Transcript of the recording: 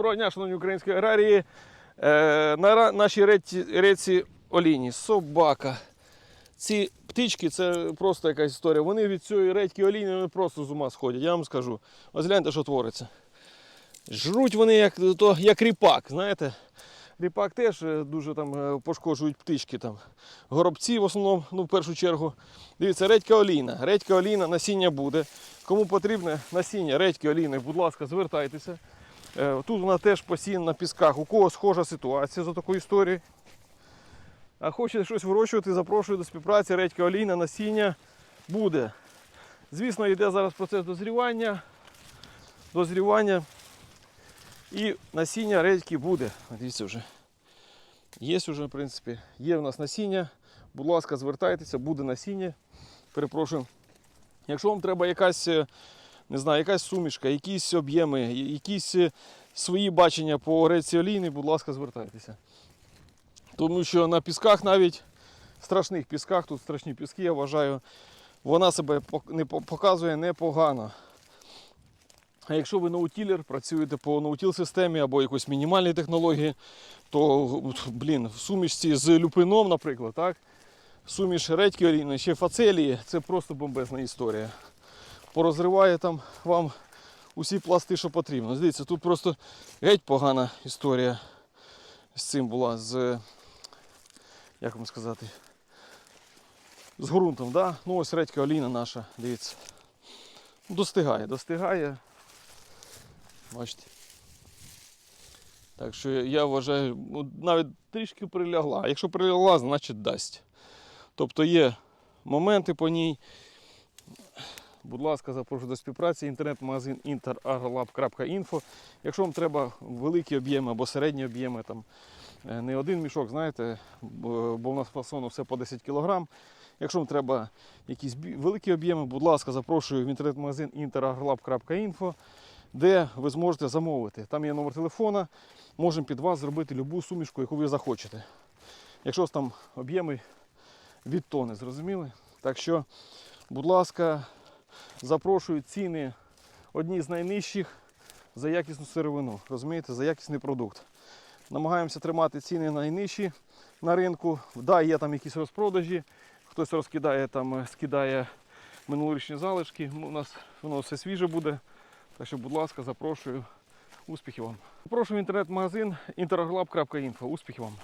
Доброго дня, шановні українські аграрії. Е, на нашій речці Оліні собака. Ці птички це просто якась історія. Вони від цієї редьки Оліні вони просто з ума сходять. Я вам скажу. Ось гляньте, що твориться. Жруть вони як, то, як ріпак, знаєте. Ріпак теж е, дуже там е, пошкоджують птички. Там. Горобці в основному, ну в першу чергу. Дивіться, редька олійна. Редька олійна, насіння буде. Кому потрібне насіння редьки олійни, будь ласка, звертайтеся. Е, Тут вона теж посіяна на пісках. У кого схожа ситуація за такою історією. А хочете щось вирощувати, запрошую до співпраці. Редька олійна, насіння буде. Звісно, йде зараз процес дозрівання. Дозрівання. І насіння редьки буде. Дивіться вже. Є вже, в принципі, є в нас насіння. Будь ласка, звертайтеся, буде насіння. Перепрошую. Якщо вам треба якась, е, не знаю, якась сумішка, якісь об'єми, якісь е, свої бачення по редьці олійни, будь ласка, звертайтеся. Тому що на пісках навіть страшних пісках, тут страшні піски, я вважаю, вона себе показує непогано. А якщо ви ноутілер, працюєте по ноутіл системі або якоїсь мінімальній технології, то блін, в сумішці з люпином, наприклад, так? Суміш редьки олійної, ще фацелії, це просто бомбезна історія. Порозриває там вам усі пласти, що потрібно. Дивіться, тут просто геть погана історія з цим була, з як вам сказати, з ґрунтом. Да? Ну ось редька олійна наша, дивіться. Достигає, достигає. Бачите. Так що я вважаю, ну, навіть трішки прилягла. Якщо прилягла, значить дасть. Тобто є моменти по ній. Будь ласка, запрошую до співпраці. Інтернет-магазин interagrolab.info. Якщо вам треба великі об'єми або середні об'єми, там, е, не один мішок, знаєте, бо в нас фасону все по 10 кг. Якщо вам треба якісь великі об'єми, будь ласка, запрошую в інтернет-магазин interagrolab.info, де ви зможете замовити. Там є номер телефона, можемо під вас зробити любу сумішку, яку ви захочете. Якщо там об'єми від тони, зрозуміли? Так що, будь ласка, запрошую ціни одні з найнижчих за якісну сировину, розумієте, за якісний продукт. Намагаємося тримати ціни найнижчі на ринку. Да, є там якісь розпродажі, хтось розкидає там, е, скидає минулорічні залишки. У нас воно все свіже буде. Так що, будь ласка, запрошую. Успіхів вам. Запрошую в інтернет-магазин interaglab.info. Успіхів вам.